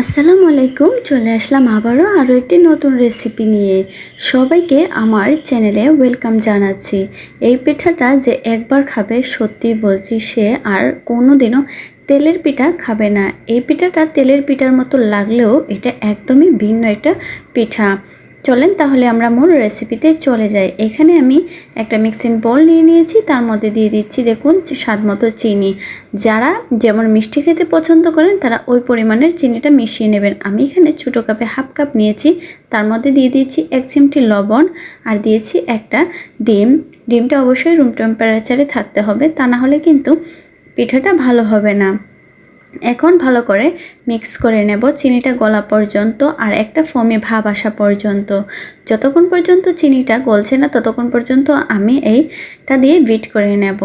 আসসালামু আলাইকুম, চলে আসলাম আবারও আরও একটি নতুন রেসিপি নিয়ে। সবাইকে আমার চ্যানেলে ওয়েলকাম জানাচ্ছি। এই পিঠাটা যে একবার খাবে, সত্যি বলছি সে আর কোনো দিনও তেলের পিঠা খাবে না। এই পিঠাটা তেলের পিঠার মতো লাগলেও এটা একদমই ভিন্ন একটা পিঠা। চলেন তাহলে আমরা মূল রেসিপিতে চলে যাই। এখানে আমি একটা মিক্সিং বল নিয়ে নিয়েছি, তার মধ্যে দিয়ে দিচ্ছি দেখুন স্বাদ মতো চিনি। যারা যেমন মিষ্টি খেতে পছন্দ করেন, তারা ওই পরিমাণের চিনিটা মিশিয়ে নেবেন। আমি এখানে ছোটো কাপে হাফ কাপ নিয়েছি, তার মধ্যে দিয়ে দিয়েছি এক চিমটি লবণ আর দিয়েছি একটা ডিম। ডিমটা অবশ্যই রুম টেম্পারেচারে থাকতে হবে, তা না হলে কিন্তু পিঠাটা ভালো হবে না। এখন ভালো করে মিক্স করে নেব চিনিটা গলা পর্যন্ত আর একটা ফোমে ভাব আসা পর্যন্ত। যতক্ষণ পর্যন্ত চিনিটা গলছে না ততক্ষণ পর্যন্ত আমি এইটা দিয়ে বিট করে নেব।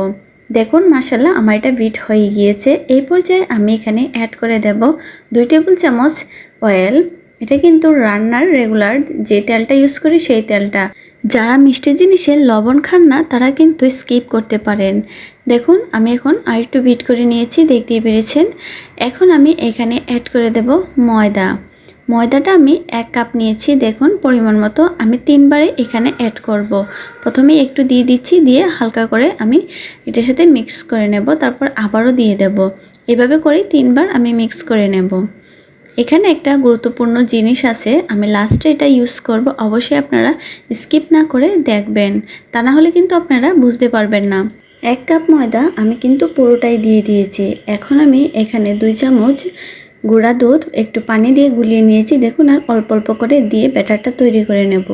দেখুন মাসাল্লাহ আমার এটা বিট হয়ে গিয়েছে। এই পর্যায়ে আমি এখানে অ্যাড করে দেব দুই টেবিল চামচ অয়েল এটা কিন্তু রান্নার রেগুলার যে তেলটা ইউজ করি সেই তেলটা। যারা মিষ্টি জিনিসে লবণ খান না তারা কিন্তু স্কিপ করতে পারেন। দেখুন, আমি এখন আরেকটু বিট করে নিয়েছি, দেখতেই পেরেছেন। এখন আমি এখানে অ্যাড করে দেব ময়দা। ময়দাটা আমি এক কাপ নিয়েছি, দেখুন, পরিমাণ মতো। আমি তিনবারে এখানে অ্যাড করব। প্রথমে একটু দিয়ে দিচ্ছি, দিয়ে হালকা করে আমি এটার সাথে মিক্স করে নেব, তারপর আবারও দিয়ে দেব। এভাবে করে তিনবার আমি মিক্স করে নেব। এখানে একটা গুরুত্বপূর্ণ জিনিস আছে, আমি লাস্টে এটা ইউজ করব, অবশ্যই আপনারা স্কিপ না করে দেখবেন। তা না হলে কিন্তু আপনারা বুঝতে পারবেন না। এক কাপ ময়দা আমি কিন্তু পুরোটাই দিয়ে দিয়েছি। এখন আমি এখানে দুই চামচ গুঁড়া দুধ একটু পানি দিয়ে গুলিয়ে নিয়েছি। দেখুন, আর অল্প অল্প করে দিয়ে ব্যাটারটা তৈরি করে নেব।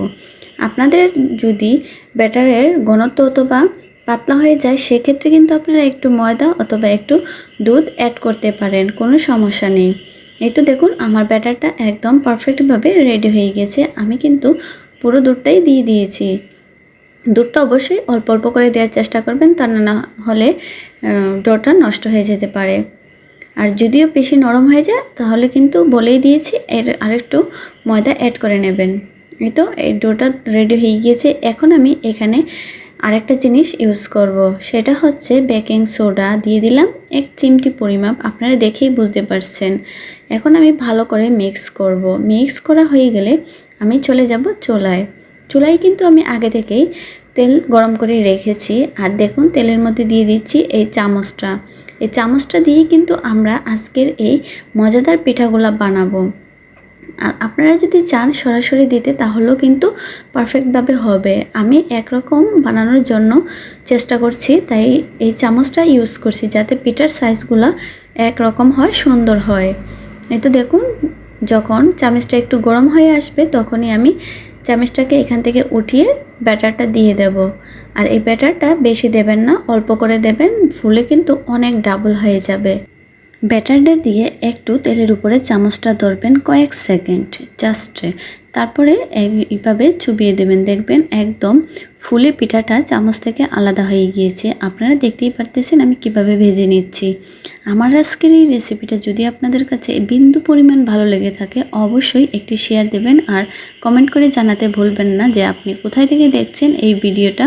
আপনাদের যদি ব্যাটারের ঘনত্ব অথবা পাতলা হয়ে যায়, সেক্ষেত্রে কিন্তু আপনারা একটু ময়দা অথবা একটু দুধ অ্যাড করতে পারেন। কোনো সমস্যা নেই। এই তো দেখুন, আমার ব্যাটারটা একদম পারফেক্টভাবে রেডি হয়ে গেছে। আমি কিন্তু পুরো দুধটাই দিয়ে দিয়েছি। দুধটা অবশ্যই অল্প অল্প করে দেওয়ার চেষ্টা করবেন তা না হলে ডোটা নষ্ট হয়ে যেতে পারে। আর যদিও বেশি নরম হয়ে যায়, তাহলে কিন্তু বলেই দিয়েছি, এর আরেকটু ময়দা অ্যাড করে নেবেন। এই তো, এই ডোটা রেডি হয়ে গিয়েছে। এখন আমি এখানে আরেকটা জিনিস ইউজ করব, সেটা হচ্ছে বেকিং সোডা দিয়ে দিলাম। এক চিমটি পরিমাপ আপনারা দেখেই বুঝতে পারছেন। এখন আমি ভালো করে মিক্স করব। মিক্স করা হয়ে গেলে আমি চলে যাব চোলায়। চুলায় কিন্তু আমি আগে থেকেই তেল গরম করে রেখেছি। আর দেখুন, তেলের মধ্যে দিয়ে দিচ্ছি এই চামচটা। এই চামচটা দিয়েই কিন্তু আমরা আজকের এই মজাদার পিঠাগুলা বানাবো। আর আপনারা যদি চান সরাসরি দিতে, তাহলেও কিন্তু পারফেক্টভাবে হবে। আমি একরকম বানানোর জন্য চেষ্টা করছি, তাই এই চামচটা ইউজ করছি যাতে পিঠার সাইজগুলো একরকম হয়, সুন্দর হয়। এই তো দেখুন, যখন চামচটা একটু গরম হয়ে আসবে, তখনই আমি চামচটাকে এখান থেকে উঠিয়ে ব্যাটারটা দিয়ে দেব। আর এই ব্যাটারটা বেশি দেবেন না, অল্প করে দেবেন, ফুলে কিন্তু অনেক ডাবল হয়ে যাবে। ব্যাটারটা দিয়ে একটু তেলের উপরে চামচটা ধরবেন কয়েক সেকেন্ড জাস্ট তারপরে এইভাবে চুবিয়ে দেবেন। দেখবেন একদম ফুলে পিঠাটা চামচ থেকে আলাদা হয়ে গিয়েছে। আপনারা দেখতেই পারতেছেন আমি কীভাবে ভেজে নিচ্ছি। আমার আজকের এই রেসিপিটা যদি আপনাদের কাছে বিন্দু পরিমাণ ভালো লেগে থাকে, অবশ্যই একটি শেয়ার দেবেন আর কমেন্ট করে জানাতে ভুলবেন না যে আপনি কোথায় থেকে দেখছেন এই ভিডিওটা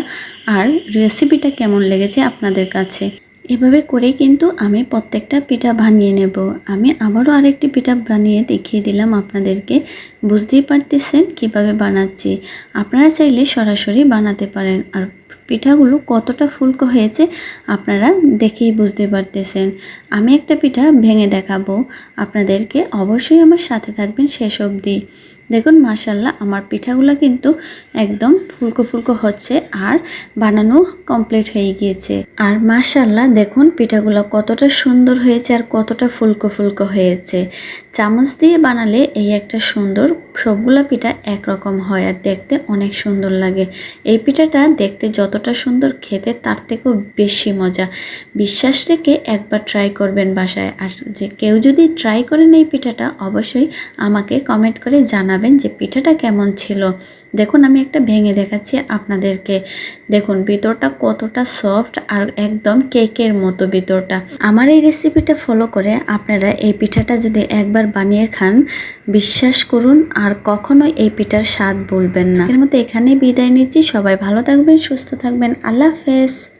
আর রেসিপিটা কেমন লেগেছে আপনাদের কাছে। এভাবে করে কিন্তু আমি প্রত্যেকটা পিঠা বানিয়ে নেব। আমি আবারও আরেকটি পিঠা বানিয়ে দেখিয়ে দিলাম আপনাদেরকে। বুঝতেই পারতেছেন কীভাবে বানাচ্ছি। আপনারা চাইলে সরাসরি বানাতে পারেন। আর পিঠাগুলো কতটা ফুলকো হয়েছে আপনারা দেখেই বুঝতে পারতেছেন। আমি একটা পিঠা ভেঙে দেখাবো আপনাদেরকে, অবশ্যই আমার সাথে থাকবেন শেষ অবধি। দেখুন মাসাল্লাহ আমার পিঠাগুলো কিন্তু একদম ফুলকো ফুলকো হচ্ছে আর বানানো কমপ্লিট হয়ে গিয়েছে। আর মাসাল্লাহ দেখুন, পিঠাগুলো কতটা সুন্দর হয়েছে আর কতটা ফুলকো ফুলকো হয়েছে। চামচ দিয়ে বানালে এই একটা সুন্দর সবগুলা পিঠা একরকম হয় আর দেখতে অনেক সুন্দর লাগে। এই পিঠাটা দেখতে যতটা সুন্দর খেতে তার থেকেও বেশি মজা। বিশ্বাস রেখে একবার ট্রাই করবেন বাসায়। আর যে কেউ যদি ট্রাই করেন এই পিঠাটা, অবশ্যই আমাকে কমেন্ট করে জানাবেন যে পিঠাটা কেমন ছিল। দেখুন, আমি একটা ভেঙে দেখাচ্ছি আপনাদেরকে। দেখুন, ভিতরটা কতটা সফট আর একদম কেকের মতো ভিতরটা। আমার এই রেসিপিটা ফলো করে আপনারা এই পিঠাটা যদি একবার বানিয়ে খান, বিশ্বাস করুন আর কখনোই এই পিঠার স্বাদ বলবেন না। এর মতো এখানে বিদায় নিচ্ছি। সবাই ভালো থাকবেন, সুস্থ থাকবেন। আল্লাহ হাফেজ।